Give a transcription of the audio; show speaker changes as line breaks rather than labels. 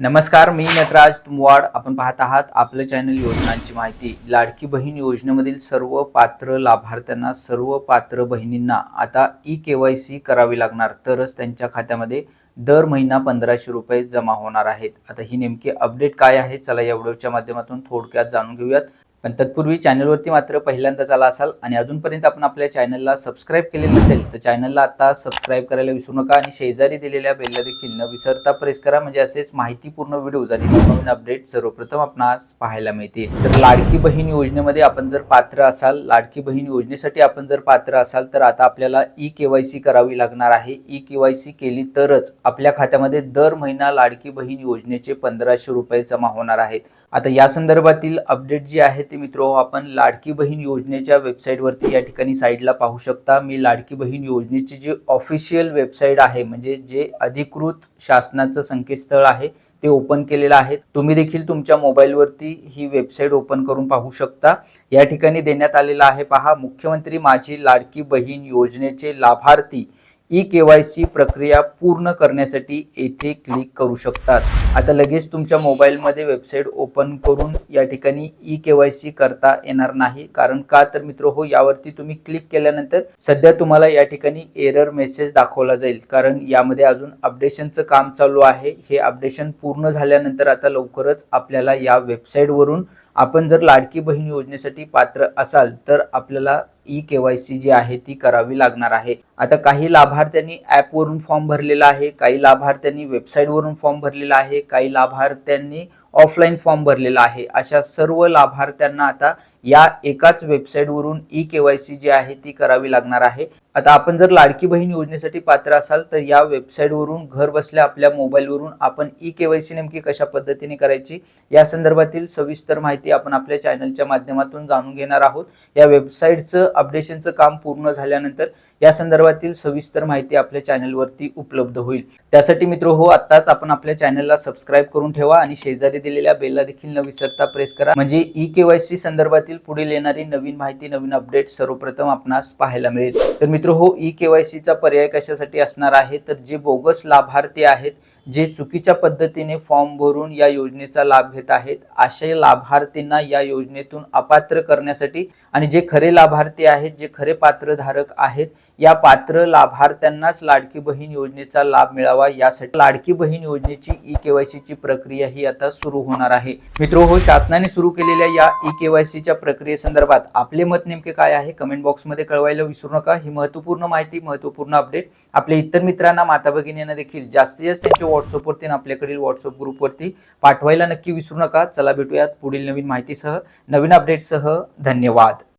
नमस्कार मी नटराज तुमवाड. आपण पाहत आहात आपलं चॅनल योजनांची माहिती. लाडकी बहीण योजनेमधील सर्व पात्र लाभार्थ्यांना सर्व पात्र बहिणींना आता ई के वाय सी करावी लागणार. तरच त्यांच्या खात्यामध्ये दर महिना पंधराशे रुपये जमा होणार आहेत. आता ही नेमकी अपडेट काय आहे? चला या व्हिडिओच्या माध्यमातून थोडक्यात जाणून घेऊयात. पण तत्पूर्वी चॅनलवरती मात्र पहिल्यांदाच आला असाल आणि अजूनपर्यंत आपण आपल्या चॅनलला सबस्क्राईब केले नसेल तर चॅनलला आता सबस्क्राईब करायला विसरू नका आणि शेजारी दिलेल्या बेलला देखील न विसरता प्रेस करा. म्हणजे असेच माहितीपूर्ण व्हिडिओज आणि नवनवीन अपडेट सर्वप्रथम आपणास पाहायला मिळतील. तर लाडकी बहीण योजनेमध्ये आपण जर पात्र असाल लाडकी बहीण योजनेसाठी आपण जर पात्र असाल तर आता आपल्याला ई केवायसी करावी लागणार आहे. ई केवायसी केली तरच आपल्या खात्यामध्ये दर महिना लाडकी बहीण योजनेचे पंधराशे रुपये जमा होणार आहेत. आता या संदर्भातील अपडेट जी आहे ते मित्र आपण लाडकी बहीण योजनेच्या वेबसाईटवरती या ठिकाणी साईडला पाहू शकता. मी लाडकी बहीण योजनेची जी ऑफिशियल वेबसाईट आहे म्हणजे जे अधिकृत शासनाचं संकेतस्थळ आहे ते ओपन केलेलं आहे. तुम्ही देखील तुमच्या मोबाईलवरती ही वेबसाईट ओपन करून पाहू शकता. या ठिकाणी देण्यात आलेलं आहे पहा मुख्यमंत्री माझी लाडकी बहीण योजनेचे लाभार्थी ई के वाय सी प्रक्रिया पूर्ण करण्यासाठी येथे क्लिक करू शकतात. आता लगेच तुमच्या मोबाईलमध्ये वेबसाईट ओपन करून या ठिकाणी ई के वाय सी करता येणार नाही. कारण का तर मित्र हो यावरती तुम्ही क्लिक केल्यानंतर सध्या तुम्हाला या ठिकाणी एरर मेसेज दाखवला जाईल. कारण यामध्ये अजून अपडेशनचं काम चालू आहे. हे अपडेशन पूर्ण झाल्यानंतर आता लवकरच आपल्याला या वेबसाईटवरून आपण जर लाडकी बहीण योजनेसाठी पात्र असाल तर आपल्याला ई के वाय सी जी आहे ती करावी लागणार आहे. आता काही लाभार्थ्यांनी ॲपवरून फॉर्म भरलेला आहे काही लाभार्थ्यांनी वेबसाईटवरून फॉर्म भरलेला आहे काही लाभार्थ्यांनी ऑफलाईन फॉर्म भरलेला आहे. अशा सर्व लाभार्थ्यांना आता या एकाच वेबसाईटवरून ई के वाय सी जी आहे ती करावी लागणार आहे. आता आपण जर लाडकी बहीण योजनेसाठी पात्र असाल तर या वेबसाईटवरून घर बसल्या आपल्या मोबाईलवरून आपण ई के वाय सी नेमकी कशा पद्धतीने करायची या संदर्भातील सविस्तर माहिती आपण आपल्या चॅनलच्या माध्यमातून जाणून घेणार आहोत. या वेबसाईटचं अपडेशनचं काम पूर्ण झाल्यानंतर या संदर्भातील सविस्तर माहिती आपल्या चॅनलवरती उपलब्ध होईल. त्यासाठी मित्र हो आत्ताच आपण आपल्या चॅनलला सबस्क्राईब करून ठेवा आणि शेजारी दिलेल्या बेलला देखील न विसरता प्रेस करा. म्हणजे ई केवायसी संदर्भातील पुढील येणारी नवीन माहिती नवीन अपडेट सर्वप्रथम आपणास पाहायला मिळेल. तर मित्र हो ई केवायसी चा पर्याय कशासाठी असणार आहे? तर जे बोगस लाभार्थी आहेत जे चुकीच्या पद्धतीने फॉर्म भरून या योजनेचा लाभ घेत आहेत अशा लाभार्थींना या योजनेतून अपात्र करण्यासाठी आणि जे खरे लाभार्थी आहेत जे खरे पात्रधारक आहेत या पात्र लाभार्थ्यांनाच लाडकी बहीण योजनेचा लाभ मिळावा. यासाठी लाडकी बहीण योजनेची ई केवायसीची प्रक्रिया ही आता सुरू होणार आहे. मित्रो हो शासनाने सुरू केलेल्या या ई केवायसीच्या प्रक्रियेसंदर्भात आपले मत नेमके काय आहे? कमेंट बॉक्समध्ये कळवायला विसरू नका. ही महत्त्वपूर्ण माहिती महत्त्वपूर्ण अपडेट आपल्या इतर मित्रांना माता भगिनींना देखील जास्तीत जास्त त्यांच्या व्हॉट्सअपवरती आणि आपल्याकडील व्हॉट्सअप ग्रुपवरती पाठवायला नक्की विसरू नका. चला भेटूयात पुढील नवीन माहितीसह. नवीन अपडेटसह धन्यवाद.